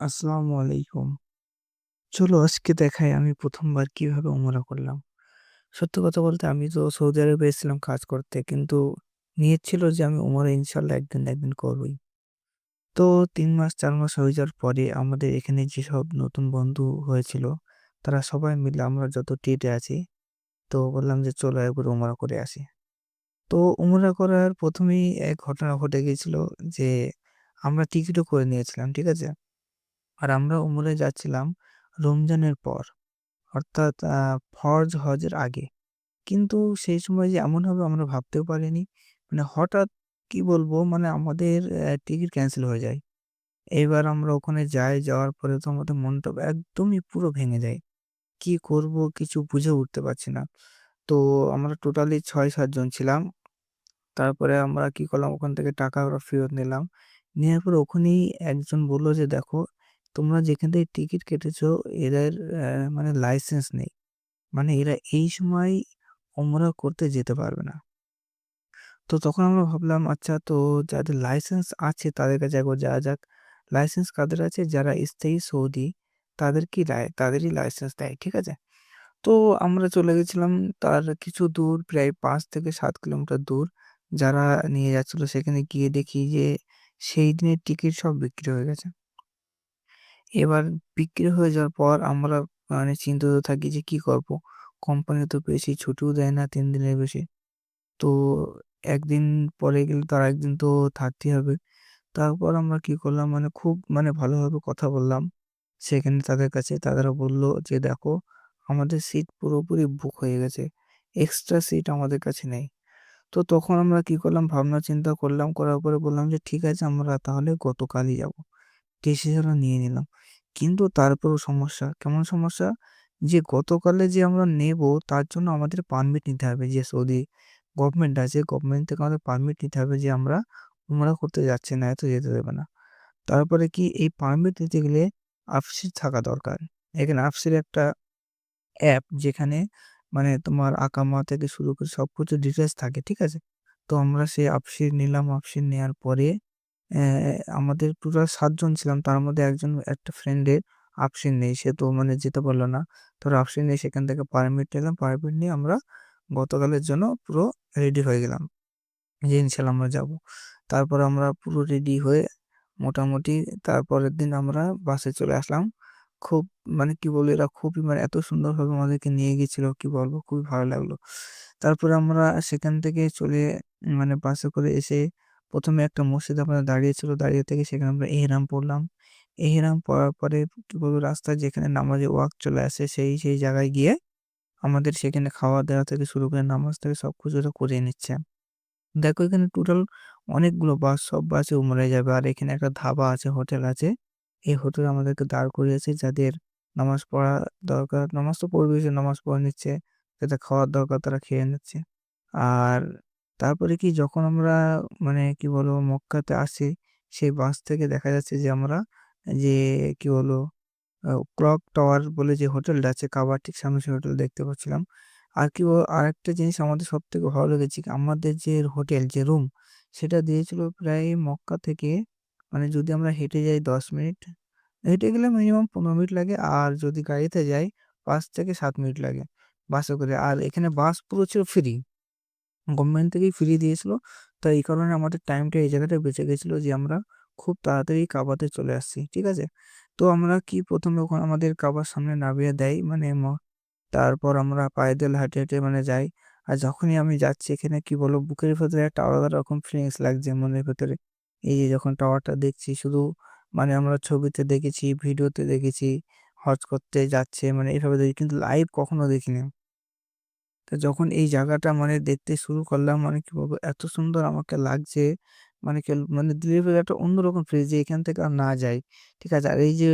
আসসালামু আলাইকুম। চলো আজকে দেখাই আমি ১ম বার কীভাবে উমরা করলাম। সত্যি কথা বলতে আমি তো সৌদি আরবে এসেছিলাম কাজ করতে। কিন্তু নিয়ত ছিল যে আমি উমরা ইনশাআল্লাহ একদিন না একদিন করবই। তো ৩ মাস ৪ মাস হয়ে যাওয়ার পরে আমাদের এখানে যেসব নতুন বন্ধু হয়েছিল, তারা সবাই মিলে আমরা যত টেটে আছি, তো বললাম যে চলো একবার উমরা করে আসি। তো উমরা করার ১ম এই এক ঘটনা ঘটে গিয়েছিল যে আমরা টিকিটও করে নিয়েছিলাম। ঠিক আছে? আর আমরা উমরায় যাচ্ছিলাম রমজানের পর। অর্থাৎ ফরজ হজের আগে। কিন্তু সেই সময় যে এমন হবে আমরা ভাবতেও পারিনি। মানে হঠাৎ কি বলব মানে আমাদের টিকিট ক্যান্সেল হয়ে যায়। এবার আমরা ওখানে যাই, যাওয়ার পরে তো আমাদের মনটা একদমই পুরো ভেঙে যায়। কি করব কিছু বুঝে উঠতে পারছি না। তো আমরা টোটালি ছয় সাতজন ছিলাম। তারপরে আমরা কি করলাম ওখান থেকে টাকা ওরা ফেরত নিলাম। নেওয়ার পর ওখানেই একজন বলল যে, "দেখো তোমরা যেখান থেকে টিকিট কেটেছো, এদের মানে লাইসেন্স নেই। মানে এরা এই সময় ওমরা করতে যেতে পারবে না।" তো তখন আমরা ভাবলাম আচ্ছা তো যাদের লাইসেন্স আছে তাদের কাছে একবার যাওয়া যাক। লাইসেন্স কাদের আছে? যারা স্থায়ী সৌদি তাদেরকেই লাই, তাদেরই লাইসেন্স দেয়। ঠিক আছে? তো আমরা চলে গেছিলাম তার কিছু দূর, প্রায় পাঁচ থেকে সাত কিলোমিটার দূর। যারা নিয়ে যাচ্ছিল সেখানে গিয়ে দেখি যে সেই দিনের টিকিট সব বিক্রি হয়ে গেছে। এবার বিক্রি হয়ে যাওয়ার পর আমরা মানে চিন্তিত থাকি যে কি করব? কোম্পানি তো বেশি ছুটিও দেয় না তিন দিনের বেশি। তো একদিন পরে গেলে তো একদিন তো থাকতেই হবে। তারপর আমরা কি করলাম মানে খুব মানে ভালোভাবে কথা বললাম। সেখানে তাদের কাছে তারা বলল যে, "দেখো আমাদের সিট পুরোপুরি বুক হয়ে গেছে। এক্সট্রা সিট আমাদের কাছে নেই।" তো তখন আমরা কি করলাম ভাবনা চিন্তা করলাম, করার পরে বললাম যে, "ঠিক আছে আমরা তাহলে গতকালই যাব।" ডিসিশনও নিয়ে নিলাম। কিন্তু তারপরেও সমস্যা। কেমন সমস্যা? যে গতকালে যে আমরা নেব তার জন্য আমাদের পারমিট নিতে হবে। যে সৌদি গভর্নমেন্ট আছে, গভর্নমেন্ট থেকে আমাদের পারমিট নিতে হবে যে আমরা উমরা করতে যাচ্ছি না, এত যেতে দেবে না। তারপরে কি এই পারমিট নিতে গেলে আফসির থাকা দরকার। এখানে আফসির একটা অ্যাপ যেখানে মানে তোমার আকামা থেকে শুরু করে সব কিছু ডিটেলস থাকে। ঠিক আছে? তো আমরা সেই আফসির নিলাম। আফসির নেওয়ার পরে আমাদের টোটাল সাতজন ছিলাম। তার মধ্যে একজন, একটা ফ্রেন্ডের আফসিন নেই। সে তো মানে যেতে পারল না। তোর আফসিন নেই, সেখান থেকে পারমিট নিলাম। পারমিট নিয়ে আমরা গতকালের জন্য পুরো রেডি হয়ে গেলাম। যে ইনশাআল্লাহ আমরা যাব। তারপর আমরা পুরো রেডি হয়ে মোটামুটি তারপরের দিন আমরা বাসে চলে আসলাম। খুব মানে কি বলব, এরা খুবই মানে এত সুন্দরভাবে আমাদেরকে নিয়ে গিয়েছিল, কি বলব, খুবই ভালো লাগল। তারপরে আমরা সেখান থেকে চলে মানে বাসে করে এসে ১ম এ একটা মসজিদে আমরা দাঁড়িয়েছিল। দাঁড়িয়ে থেকে সেখানে আমরা এহরাম পড়লাম। এহরাম পড়ার পরে রাস্তায় যেখানে নামাজের ওয়াক চলে আসে সেই, সেই জায়গায় গিয়ে আমাদের সেখানে খাওয়া-দাওয়া থেকে শুরু করে নামাজ থেকে সবকিছু ওরা করিয়ে নিচ্ছে। দেখো এখানে টোটাল অনেকগুলো বাস, সব বাসে উমরায় যাবে। আর এখানে একটা ধাবা আছে, হোটেল আছে। এই হোটেল আমাদেরকে দাঁড় করিয়েছে যাদের নামাজ পড়া দরকার, নামাজ তো পড়বে নামাজ পড়ে নিচ্ছে। যাদের খাওয়ার দরকার তারা খেয়ে নিচ্ছে। আর তারপরে কি যখন আমরা মানে কি বলব মক্কাতে আসি, সেই বাস থেকে দেখা যাচ্ছে যে আমরা যে কি বলব ক্লক টাওয়ার বলে যে হোটেলটা আছে কাবার ঠিক সামনে সেই হোটেল দেখতে পাচ্ছিলাম। আর কি ব আরেকটা জিনিস আমাদের সবথেকে ভালো লেগেছে কি আমাদের যে হোটেল যে রুম সেটা দিয়েছিল প্রায় মক্কা থেকে মানে যদি আমরা হেঁটে যাই ১০ মিনিট, হেঁটে গেলে মিনিমাম ১৫ মিনিট লাগে। আর যদি গাড়িতে যাই ৫ থেকে ৭ মিনিট লাগে বাসে করে। আর এখানে বাস পুরো ছিল ফ্রি। গভর্নমেন্ট থেকেই ফ্রি দিয়েছিল। তো এই কারণে আমাদের টাইমটা এই জায়গাটায় বেঁচে গেছিল যে আমরা খুব তাড়াতাড়ি কাবাতে চলে আসছি। ঠিক আছে? তো আমরা কি ১ম এ ওখানে আমাদের কাবার সামনে নামিয়ে দেয় মানে তারপর আমরা পায়দল হেঁটে, হেঁটে মানে যাই। আর যখনই আমি যাচ্ছি এখানে কি বলব বুকের ভেতরে একটা আলাদা রকম ফিলিংস লাগছে মনের ভেতরে। এই যে যখন টাওয়ারটা দেখছি শুধু মানে আমরা ছবিতে দেখেছি, ভিডিওতে দেখেছি, হজ করতে যাচ্ছে মানে এভাবে দেখি কিন্তু লাইভ কখনো দেখিনি। তো যখন এই জায়গাটা মানে দেখতে শুরু করলাম মানে কি বলব এত সুন্দর আমাকে লাগছে মানে কেল মানে দিলের ভেতরে একটা অন্যরকম ফিল যে এখান থেকে আর না যাই। ঠিক আছে? আর এই যে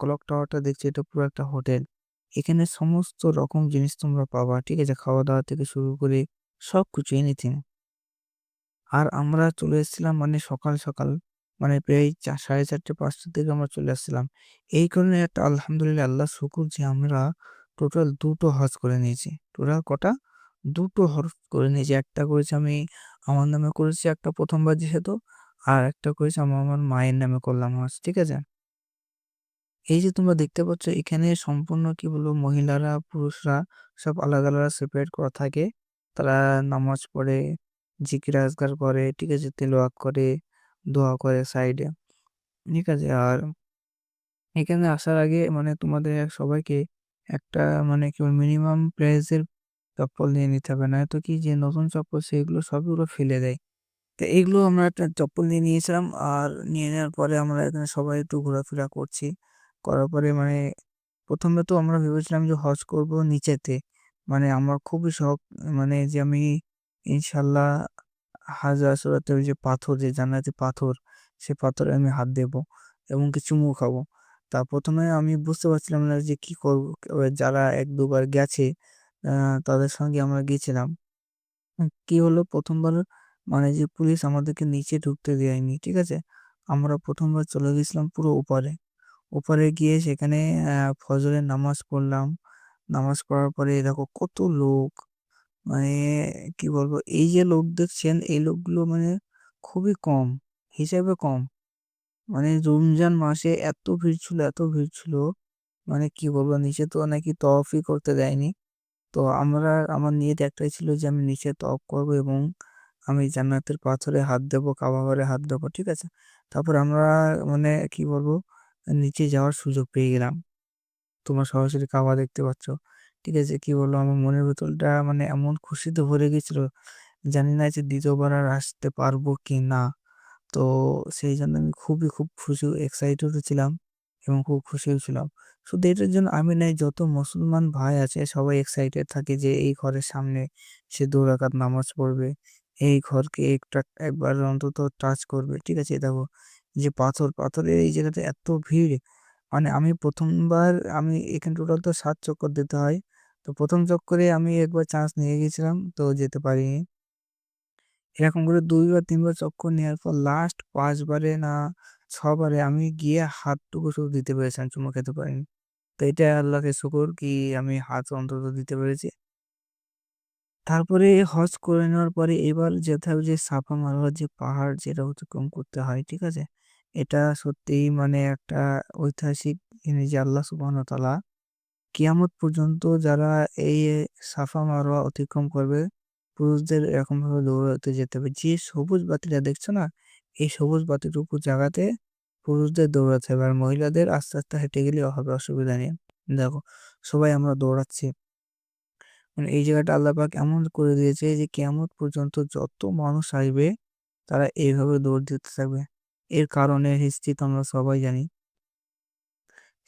ক্লক টাওয়ারটা দেখছি এটা পুরো একটা হোটেল। এখানে সমস্ত রকম জিনিস তোমরা পাবা। ঠিক আছে? খাওয়া-দাওয়া থেকে শুরু করে সব কিছু এনিথিং। আর আমরা চলে এসেছিলাম মানে সকাল, সকাল মানে প্রায় চার সাড়ে চারটে পাঁচটার দিকে আমরা চলে আসছিলাম। এই কারণে একটা আলহামদুলিল্লাহ আল্লাহ শুকুর যে আমরা টোটাল ২ টো হজ করে নিয়েছি। টোটাল কটা? ২ টো হজ করে নিয়েছি। একটা করেছি আমি আমার নামে করেছি একটা প্রথমবার যেহেতু, আর একটা করেছি আমি আমার মায়ের নামে করলাম হজ। ঠিক আছে? এই যে তোমরা দেখতে পাচ্ছ এখানে সম্পূর্ণ কি বলব মহিলারা পুরুষরা সব আলাদা আলাদা সেপারেট করা থাকে তারা নামাজ পড়ে জিকির আজগার করে ঠিক আছে তেলাওয়াত করে দোয়া করে সাইডে ঠিক আছে আর এখানে আসার আগে মানে তোমাদের সবাইকে একটা মানে কি মিনিমাম প্রাইসের চপ্পল নিয়ে নিতে হবে। নয়তো কি যে নতুন চপ্পল সেগুলো সবগুলো ফেলে দেয়। তো এগুলো আমরা একটা চপ্পল নিয়ে নিয়েছিলাম আর নিয়ে নেওয়ার পরে আমরা এখানে সবাই একটু ঘোরাফেরা করছি। করার পরে মানে প্রথমে তো আমরা ভেবেছিলাম যে হজ করব নিচেতে। মানে আমার খুবই শখ মানে যে আমি ইনশাল্লাহ হাজার আসরাতের যে পাথর যে জান্নাতি পাথর, সে পাথরে আমি হাত দেব এবং কিছু চুমু খাব। তা প্রথমে আমি বুঝতে পারছিলাম না যে কি করব। যারা এক দুবার গেছে তাদের সঙ্গে আমরা গিয়েছিলাম কি হলো? প্রথমবার মানে যে পুলিশ আমাদেরকে নিচে ঢুকতে দেয়নি, ঠিক আছে? আমরা প্রথমবার চলে গেছিলাম পুরো ওপারে। ওপারে গিয়ে সেখানে ফজরের নামাজ পড়লাম। নামাজ পড়ার পরে দেখো কত লোক। মানে কি বলব? এই যে লোক দেখছেন এই লোকগুলো মানে খুবই কম, হিসেবে কম। মানে রমজান মাসে এত ভিড় ছিল, এত ভিড় ছিল। মানে কি বলব, নিচে তো নাকি তওয়াফই করতে দেয়নি। তো আমরা, আমার নিয়ত একটাই ছিল যে আমি নিচে তওয়াফ করব এবং আমি জান্নাতের পাথরে হাত দেবো, কাবা ঘরে হাত দেবো, ঠিক আছে? তারপর আমরা মানে কি বলব, নিচে যাওয়ার সুযোগ পেয়ে গেলাম। তোমার সরাসরি কাবা দেখতে পাচ্ছ, ঠিক আছে? কি বলব, আমার মনের ভেতরটা মানে এমন খুশিতে ভরে গেছিল। জানি না যে দ্বিতীয়বার আর আসতে পারব কি না। তো সেই জন্য আমি খুবই, খুব খুশি এক্সাইটেড ছিলাম এবং খুব খুশিও ছিলাম। শুধু এটার জন্য আমি নাই যত মুসলমান ভাই আছে, সবাই এক্সাইটেড থাকে যে এই ঘরের সামনে সে দু নামাজ পড়বে। এই ঘরকে একটা, একবার অন্তত টাচ করবে, ঠিক আছে? দেখো, যে পাথর, পাথরের এই জায়গাতে এত ভিড় মানে আমি প্রথমবার, আমি এখানে টোটাল তো সাত চক্কর দিতে হয়। তো প্রথম চক্করে আমি একবার চান্স নিয়ে গেছিলাম, তো যেতে পারিনি। এরকম করে দুইবার, তিনবার চক্কর নেওয়ার পর লাস্ট পাঁচবারে না ছবারে আমি গিয়ে হাতটুকু শুধু দিতে পেরেছিলাম চুমু খেতে পারিনি। তো এটা আল্লাহকে শুকর কি আমি হাত অন্তত দিতে পেরেছি। তারপরে হজ করে নেওয়ার পরে এবার যেতে হবে যে সাফা মারোয়ার যে পাহাড়, যেটা অতিক্রম করতে হয়, ঠিক আছে? এটা সত্যিই মানে একটা ঐতিহাসিক জিনিস যে আল্লাহ সুবহানাহু তাআলা কিয়ামত পর্যন্ত যারা এই সাফা মারোয়া অতিক্রম করবে পুরুষদের এরকমভাবে দৌড়াতে যেতে হবে। যে সবুজ বাতিটা দেখছ না? এই সবুজ বাতিটুকু জায়গাতে পুরুষদের দৌড়াতে হবে আর মহিলাদের আস্তে আস্তে হেঁটে গেলেও হবে, অসুবিধা নেই। দেখো, সবাই আমরা দৌড়াচ্ছি। মানে এই জায়গাটা আল্লাহ পাক এমন করে দিয়েছে যে কেমন পর্যন্ত যত মানুষ আসবে, তারা এইভাবে দৌড় দিতে থাকবে। এর কারণে হিস্ট্রি তো আমরা সবাই জানি।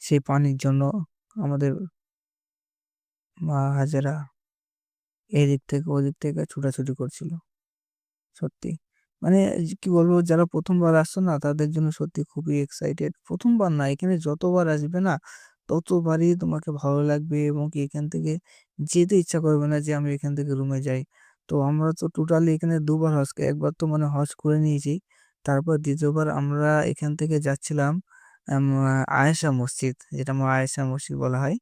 সেই পানির জন্য আমাদের মা হাজারা এদিক থেকে ওদিক থেকে ছুটাছুটি করছিল। সত্যি। মানে কি বলব, যারা প্রথমবার আসছো না, তাদের জন্য সত্যি খুবই এক্সাইটেড প্রথমবার না, এখানে যতবার আসবে না, ততবারই তোমাকে ভালো লাগবে এবং কি এখান থেকে যেতে ইচ্ছা করবে না যে আমি এখান থেকে রুমে যাই। তো আমরা তো টোটালি এখানে দুবার হজ, একবার তো মানে হজ করে নিয়েছি। তারপর দ্বিতীয়বার আমরা এখান থেকে যাচ্ছিলাম আয়েশা মসজিদ, যেটা আমার আয়েশা মসজিদ বলা হয়।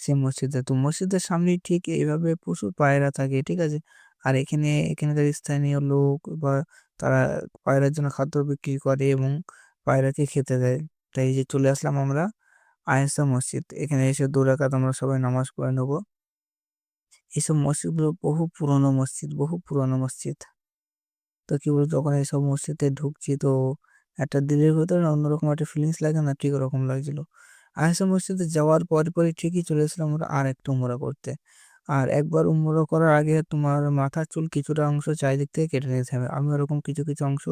সেই মসজিদে তো মসজিদের সামনেই ঠিক এইভাবে প্রচুর পায়রা থাকে, ঠিক আছে? আর এখানে এখানকার স্থানীয় লোক বা তারা পায়রার জন্য খাদ্য বিক্রি করে এবং পায়রাকে খেতে দেয়। তাই যে চলে আসলাম আমরা আয়েশা মসজিদ। এখানে এসে দু রাকাত আমরা সবাই নামাজ পড়ে নেব। এইসব মসজিদগুলো বহু পুরনো মসজিদ, বহু পুরনো মসজিদ। তো কি বলতো যখন এইসব মসজিদে ঢুকছি তো একটা দিলের ভেতরে অন্যরকম একটা ফিলিংস লাগে না? ঠিক ওরকম লাগছিল। আয়েশা মসজিদে যাওয়ার পরে পরে ঠিকই চলে এসেছিলাম আমরা আর একটা উমরা করতে। আর একবার উমরা করার আগে তোমার মাথার চুল কিছুটা অংশ চারিদিক থেকে কেটে নিতে হবে আমি ওরকম কিছু কিছু অংশ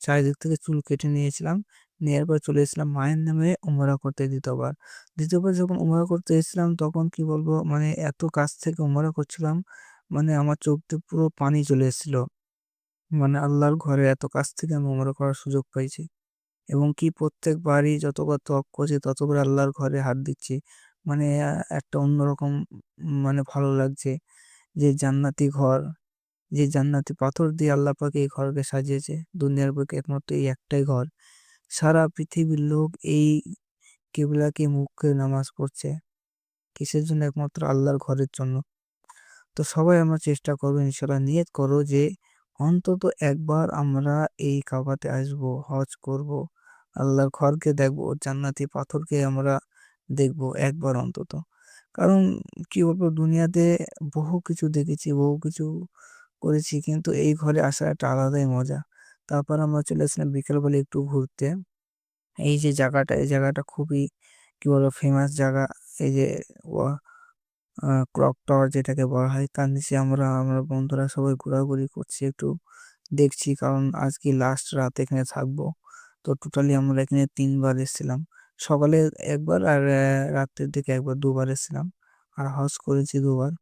চারিদিক থেকে চুল কেটে নিয়েছিলাম। নেওয়ার পর চলে এসেছিলাম মায়ের নামে উমরা করতে দ্বিতীয়বার। দ্বিতীয়বার যখন উমরা করতে এসেছিলাম তখন কি বলব মানে এত কাছ থেকে উমরা করছিলাম মানে আমার চোখ দিয়ে পুরো পানি চলে এসেছিল। মানে আল্লাহর ঘরে এত কাছ থেকে আমি উমরা করার সুযোগ পাইছি। এবং কি প্রত্যেকবারই যতবার করছি ততবার আল্লাহর ঘরে হাত দিচ্ছি। মানে একটা অন্যরকম মানে ভালো লাগছে যে জান্নাতি ঘর, যে জান্নাতি পাথর দিয়ে আল্লাহ পাক এই ঘরকে সাজিয়েছে। দুনিয়ার বুকে একমাত্র এই একটাই ঘর। সারা পৃথিবীর লোক এই কেবলাকে মুখ করে নামাজ পড়ছে। কিসের জন্য একমাত্র আল্লাহর ঘরের জন্য? তো সবাই আমরা চেষ্টা করব ইনশাল্লাহ নিয়ত করো যে অন্তত একবার আমরা এই কাবাতে আসব, হজ করব। আল্লাহর ঘরকে দেখব জান্নাতি পাথরকে আমরা দেখব একবার অন্তত। কারণ কি বলব দুনিয়াতে বহু কিছু দেখেছি, বহু কিছু করেছি কিন্তু এই ঘরে আসার একটা আলাদাই মজা। তারপর আমরা চলে আসলাম বিকেলবেলা একটু ঘুরতে। এই যে জায়গাটা, এই জায়গাটা খুবই কি বলব ফেমাস জায়গা। এই যে ক্লক টাওয়ার যেটাকে বলা হয় তার নিচে আমরা আমরা বন্ধুরা সবাই ঘোরাঘুরি করছি একটু দেখছি কারণ আজকে লাস্ট রাত এখানে থাকব। তো টোটালি আমরা এখানে তিনবার এসেছিলাম। সকালে একবার আর রাত্রের দিকে একবার দুবার এসেছিলাম। আর হজ করেছি দুবার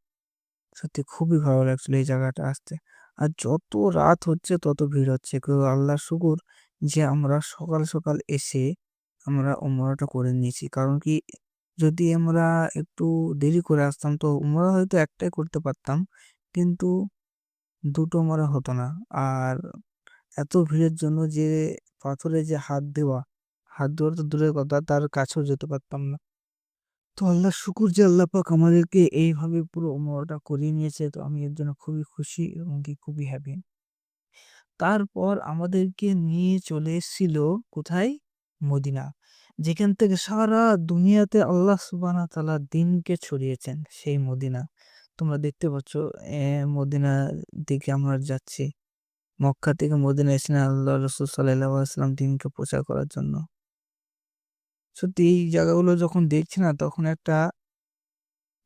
সত্যি খুবই ভালো লাগছিল এই জায়গাটা আসতে। আর যত রাত হচ্ছে তত ভিড় হচ্ছে। কিন্তু আল্লাহর শুকুর যে আমরা সকাল, সকাল এসে আমরা উমরাটা করে নিয়েছি। কারণ কি যদি আমরা একটু দেরি করে আসতাম তো উমরা হয়তো একটাই করতে পারতাম। কিন্তু ২ টো উমরা হতো না। আর এত ভিড়ের জন্য যে পাথরে যে হাত দেওয়া, হাত দেওয়া তো দূরের কথা তার কাছেও যেতে পারতাম না। তো আল্লাহ শুকুর যে আল্লাহ পাক আমাদেরকে এইভাবে পুরো উমরাটা করিয়ে নিয়েছে তো আমি এর জন্য খুবই খুশি এবং কি খুবই হ্যাপি। তারপর আমাদেরকে নিয়ে চলে এসেছিল কোথায়? মদিনা। যেখান থেকে সারা দুনিয়াতে আল্লাহ সুবানা তালা দিনকে ছড়িয়েছেন সেই মদিনা। তোমরা দেখতে পাচ্ছ মদিনার দিকে আমরা যাচ্ছি। মক্কা থেকে মদিনায় এসেছিলেন আল্লাহ রাসূল আলাইহি ওয়াসাল্লাম প্রচার করার জন্য। সত্যি এই জায়গাগুলো যখন দেখছি না তখন একটা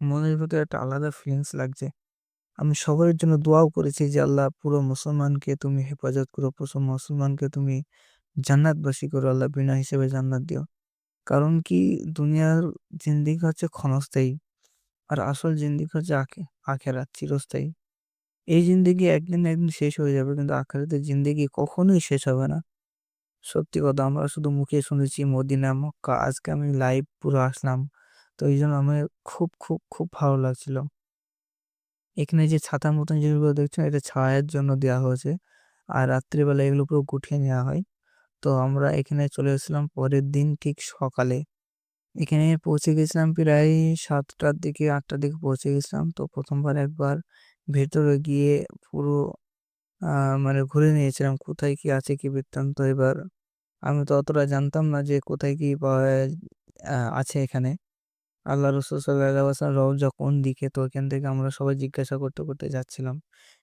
মনের ভিতরে একটা আলাদা ফিলিংস লাগছে। আমি সবার জন্য দোয়াও করেছি যে আল্লাহ পুরো মুসলমানকে তুমি হেফাজত করো, পুরো মুসলমানকে তুমি জান্নাতবাসী করো আল্লাহ বিনা হিসেবে জান্নাত দিও। কারণ কি দুনিয়ার জিন্দেগি হচ্ছে ক্ষণস্থায়ী। আর আসল জিন্দেগি হচ্ছে আখে আখেরাত চিরস্থায়ী। এই জিন্দেগি একদিন একদিন শেষ হয়ে যাবে কিন্তু আখেরাতের জিন্দেগি কখনোই শেষ হবে না। সত্যি কথা আমরা শুধু মুখে শুনেছি মদিনা, মক্কা আজকে আমি লাইভ পুরো আসলাম। তো এই জন্য আমার খুব, খুব, খুব ভালো লাগছিল। এখানে যে ছাতার মতন জিনিসগুলো দেখছেন এটা ছায়ার জন্য দেওয়া হয়েছে। আর রাত্রিবেলা এগুলো পুরো গুটিয়ে নেওয়া হয়। তো আমরা এখানে চলে এসেছিলাম পরের দিন ঠিক সকালে। এখানে পৌঁছে গেছিলাম প্রায় সাতটার দিকে আটটার দিকে পৌঁছে গেছিলাম। তো প্রথমবার একবার ভেতরে গিয়ে পুরো মানে ঘুরে নিয়েছিলাম কোথায় কি আছে কি বৃত্তান্ত। এবার আমি তো অতটা জানতাম না যে কোথায় কি পাওয়া আছে এখানে। আল্লাহ রাসূল রওজা কোন দিকে? তো এখান থেকে আমরা সবাই জিজ্ঞাসা করতে, করতে যাচ্ছিলাম।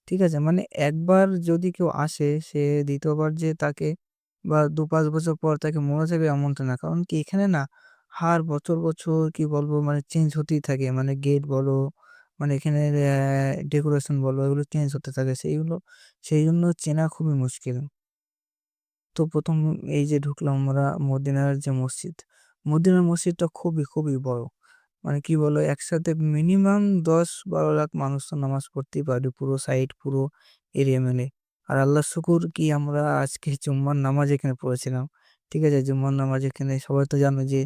ঠিক আছে? মানে একবার যদি কেউ আসে সে দ্বিতীয়বার যে তাকে বা ২-৫ বছর পর তাকে মনে থাকবে এমনটা না। কারণ কি এখানে না হার বছর, বছর কি বলব মানে চেঞ্জ হতেই থাকে। মানে গেট বলো, মানে এখানের অ্যা ডেকোরেশন বলো এগুলো চেঞ্জ হতে থাকে। সেইগুলো সেই জন্য চেনা খুবই মুশকিল। তো প্রথম এই যে ঢুকলাম আমরা মদিনার যে মসজিদ, মদিনার মসজিদটা খুবই, খুবই বড়। মানে কি বলো একসাথে মিনিমাম দশ বারো লাখ মানুষ তো নামাজ পড়তেই পারে পুরো সাইড পুরো এরিয়া মিলে। আর আল্লাহর শুকুর কি আমরা আজকে জুম্মার নামাজ এখানে পড়েছিলাম। ঠিক আছে? জুম্মার নামাজ এখানে সবাই তো জানো যে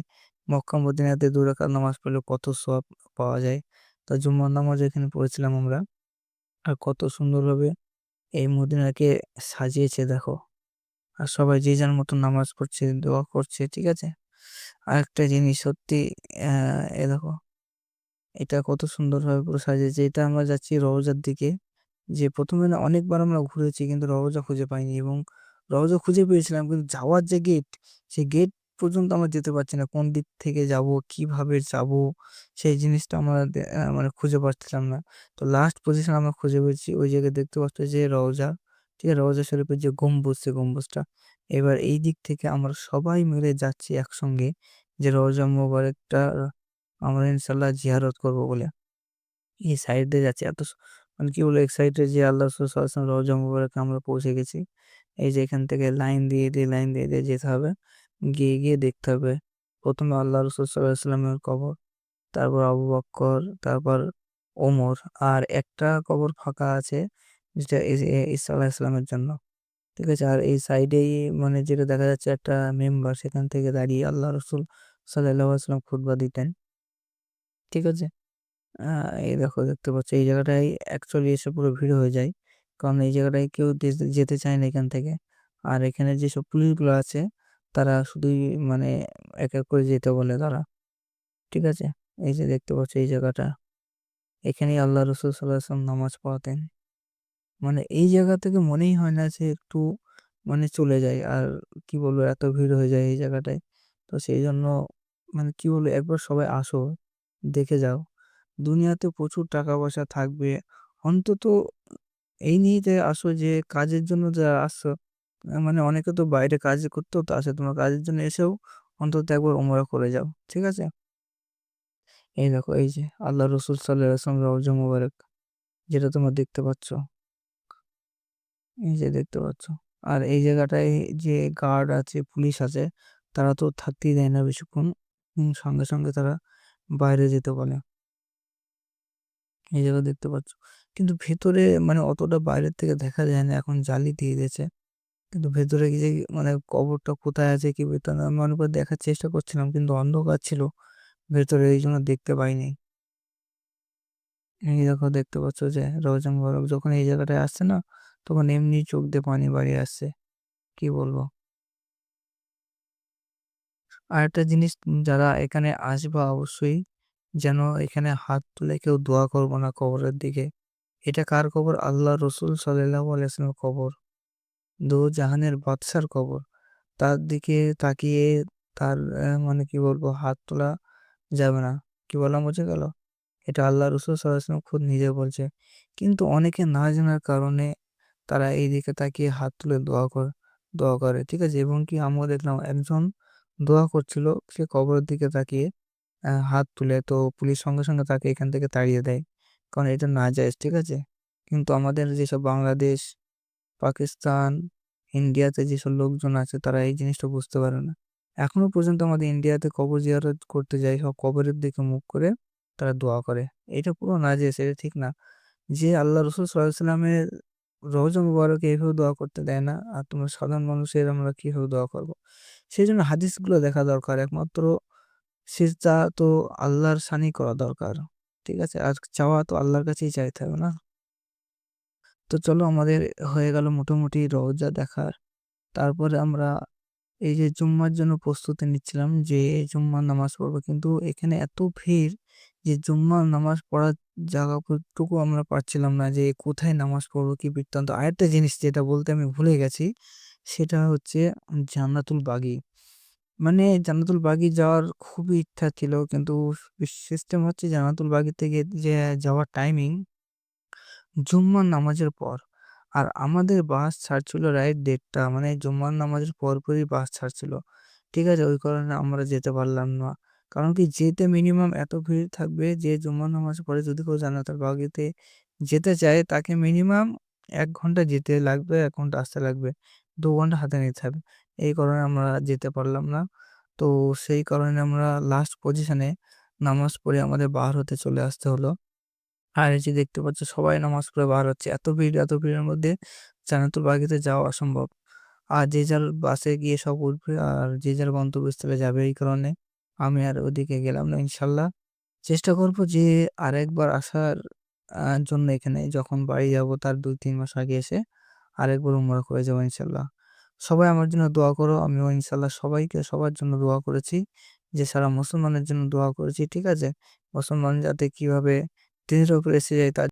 মক্কা মদিনাতে ২ রাকাত নামাজ পড়লে কত সব পাওয়া যায়। তো জুম্মার নামাজ এখানে পড়েছিলাম আমরা। আর কত সুন্দরভাবে এই মদিনাকে সাজিয়েছে দেখো। আর সবাই যে যার মতো নামাজ পড়ছে, দোয়া করছে। ঠিক আছে? আর একটা জিনিস সত্যি এ দেখো। এটা কত সুন্দরভাবে পুরো সাজিয়েছে। এটা আমরা যাচ্ছি রওজার দিকে। যে প্রথমে না অনেকবার আমরা ঘুরেছি কিন্তু রওজা খুঁজে পাইনি এবং রওজা খুঁজে পেয়েছিলাম কিন্তু যাওয়ার যে গেট, সেই গেট পর্যন্ত আমরা যেতে পারছি না। কোন দিক থেকে যাব কীভাবে যাব সেই জিনিসটা আমরা মানে খুঁজে পাচ্ছিলাম না। তো লাস্ট পজিশন আমরা খুঁজে পেয়েছি। ওই জায়গায় দেখতে পাচ্ছি যে রওজা, ঠিক আছে? রওজা শরীফের যে গম্বুজ, সে গম্বুজটা। এবার এই দিক থেকে আমরা সবাই মিলে যাচ্ছি একসঙ্গে যে রওজা মোবারকটা আমরা ইনশাআল্লাহ জিয়ারত করব বলে। এই সাইড যাচ্ছি এত মানে কি বলব এক্সাইটেড যে আল্লাহ রওজা মোবারকে আমরা পৌঁছে গেছি। এই যে এখান থেকে লাইন দিয়ে, দিয়ে লাইন দিয়ে, দিয়ে যেতে হবে। গিয়ে, গিয়ে দেখতে হবে। প্রথমে আল্লাহ রসুল সাল্লাল্লাহু আলাইহি কবর, তারপর আবু বক্কর, তারপর ওমর আর একটা কবর ফাঁকা আছে যেটা ইস ঈসা জন্য। ঠিক আছে? আর এই সাইডেই মানে যেটা দেখা যাচ্ছে একটা মেম্বার সেখান থেকে দাঁড়িয়ে আল্লাহ রসুল ওয়াসাল্লাম খুতবা দিতেন। ঠিক আছে? এই দেখো দেখতে পাচ্ছ এই জায়গাটায় অ্যাকচুয়ালি এসে পুরো ভিড় হয়ে যায়। কারণ এই জায়গাটায় কেউ যেতে চায় না এখান থেকে। আর এখানে যেসব পুলিশগুলো আছে তারা শুধুই মানে এক, এক করে যেতে বলে তারা। ঠিক আছে? এই যে দেখতে পাচ্ছ এই জায়গাটা। এখানেই আল্লাহ রসুল ওয়াসাল্লাম নামাজ পড়াতেন। মানে এই জায়গা থেকে মনেই হয় না যে একটু মানে চলে যায় আর কি বলব এত ভিড় হয়ে যায় এই জায়গাটায়। তো সেই জন্য মানে কি বলব একবার সবাই আসো, দেখে যাও। দুনিয়াতে প্রচুর টাকা-পয়সা থাকবে। অন্তত এই নিয়ে আসো যে কাজের জন্য যারা আসছো, মানে অনেকে তো বাইরে কাজ করতো তো আসে। তোমরা কাজের জন্য এসেও অন্তত একবার উমরা করে যাও। ঠিক আছে? এই দেখো এই যে আল্লাহ রসুল ওয়াসাল্লাম রওজা মুবারক যেটা তোমরা দেখতে পাচ্ছ। এই যে দেখতে পাচ্ছ। আর এই জায়গাটায় যে গার্ড আছে, পুলিশ আছে, তারা তো থাকতেই দেয় না বেশিক্ষণ। সঙ্গে, সঙ্গে তারা বাইরে যেতে বলে। এই জায়গা দেখতে পাচ্ছ। কিন্তু ভেতরে মানে অতটা বাইরের থেকে দেখা যায় না। এখন জালি দিয়ে দিয়েছে। কিন্তু ভেতরে যে মানে কবরটা কোথায় আছে কি ভেতরে আমি অনেকবার দেখার চেষ্টা করছিলাম কিন্তু অন্ধকার ছিল ভেতরে এই জন্য দেখতে পাইনি। এই দেখো দেখতে পাচ্ছ যে রওজা মুবারক যখন এই জায়গাটায় আসছে না, তখন এমনি চোখ দিয়ে পানি বাড়িয়ে আসছে। কি বলব? আর একটা জিনিস যারা এখানে আসবা অবশ্যই যেন এখানে হাত তুলে কেউ দোয়া করব না কবরের দিকে। এটা কার কবর? আল্লাহ রসুল সাল্লাল্লাহু আলাইহি ওয়াসাল্লামের কবর। দোজাহানের বাদশার কবর। তার দিকে তাকিয়ে তার মানে কি বলব হাত তোলা যাবে না। কি বললাম বুঝে গেল? এটা আল্লাহ রসুল ওয়াসাল্লাম খুদ নিজে বলছে। কিন্তু অনেকে না জানার কারণে তারা এই দিকে তাকিয়ে হাত তুলে দোয়া করে দোয়া করে। ঠিক আছে? এবং কি আমিও দেখলাম একজন দোয়া করছিল সে কবরের দিকে তাকিয়ে হাত তুলে তো পুলিশ সঙ্গে, সঙ্গে তাকে এখান থেকে তাড়িয়ে দেয়। কারণ এটা না যায় ঠিক আছে? কিন্তু আমাদের যেসব বাংলাদেশ, পাকিস্তান, ইন্ডিয়াতে যেসব লোকজন আছে তারা এই জিনিসটা বুঝতে পারে না। এখনও পর্যন্ত আমাদের ইন্ডিয়াতে কবর জিয়ারত করতে যায় সব কবরের দিকে মুখ করে তারা দোয়া করে। এটা পুরো না যে সেটা ঠিক না। যে আল্লাহ রসুল ওয়াসাল্লামের রওজা মুবারকে এভাবে দোয়া করতে দেয় না। আর তোমরা সাধারণ মানুষের আমরা কীভাবে দোয়া করব? সেই জন্য হাদিসগুলো দেখা দরকার। একমাত্র সিজদা তো আল্লাহর শানেই করা দরকার। ঠিক আছে? আর চাওয়া তো আল্লাহর কাছেই চাইতে হবে না? তো চলো আমাদের হয়ে গেল মোটামুটি রওজা দেখার। তারপরে আমরা এই যে জুম্মার জন্য প্রস্তুতি নিচ্ছিলাম যে জুম্মার নামাজ পড়ব। কিন্তু এখানে এত ভিড় যে জুম্মার নামাজ পড়ার জায়গাটুকু আমরা পাচ্ছিলাম না যে কোথায় নামাজ পড়ব, কি বৃত্তান্ত। আরেকটা জিনিস যেটা বলতে আমি ভুলে গেছি সেটা হচ্ছে জান্নাতুল বাগী। মানে জান্নাতুল বাগী যাওয়ার খুবই ইচ্ছা ছিল কিন্তু সিস্টেম হচ্ছে জান্নাতুল বাগী থেকে যে যাওয়ার টাইমিং জুম্মার নামাজের পর। আর আমাদের বাস ছাড়ছিল রাইট দেড়টা মানে জুম্মার নামাজের পরপরই বাস ছাড়ছিল। ঠিক আছে? ওই কারণে আমরা যেতে পারলাম না। কারণ কি যেতে মিনিমাম এত ভিড় থাকবে যে জুম্মার নামাজ পরে যদি কেউ জান্নাতুল বাগীতে যেতে চায় তাকে মিনিমাম ১ ঘণ্টা যেতে লাগবে, ১ ঘণ্টা আসতে লাগবে। ২ ঘণ্টা হাতে নিতে হবে। এই কারণে আমরা যেতে পারলাম না। তো সেই কারণে আমরা লাস্ট পজিশনে নামাজ পড়ে আমাদের বার হতে চলে আসতে হলো। আর এই যে দেখতে পাচ্ছ সবাই নামাজ পড়ে বার হচ্ছে। এত ভিড়, এত ভিড়ের মধ্যে জান্নাতুল বাগীতে যাওয়া অসম্ভব। আর যে যার বাসে গিয়ে সব উঠবে আর যে যার গন্তব্যস্থলে যাবে এই কারণে আমি আর ওদিকে গেলাম না ইনশাল্লাহ চেষ্টা করব যে আরেকবার আসার জন্য এখানে যখন বাড়ি যাব তার ২-৩ মাস আগে এসে আরেকবার উমরা করে যাব ইনশাল্লাহ সবাই আমার জন্য দোয়া করো। আমিও ইনশাল্লাহ সবাইকে সবার জন্য দোয়া করেছি। যে সারা মুসলমানের জন্য দোয়া করেছি। ঠিক আছে? মুসলমান যাতে কীভাবে দিনের উপরে এসে যায় তার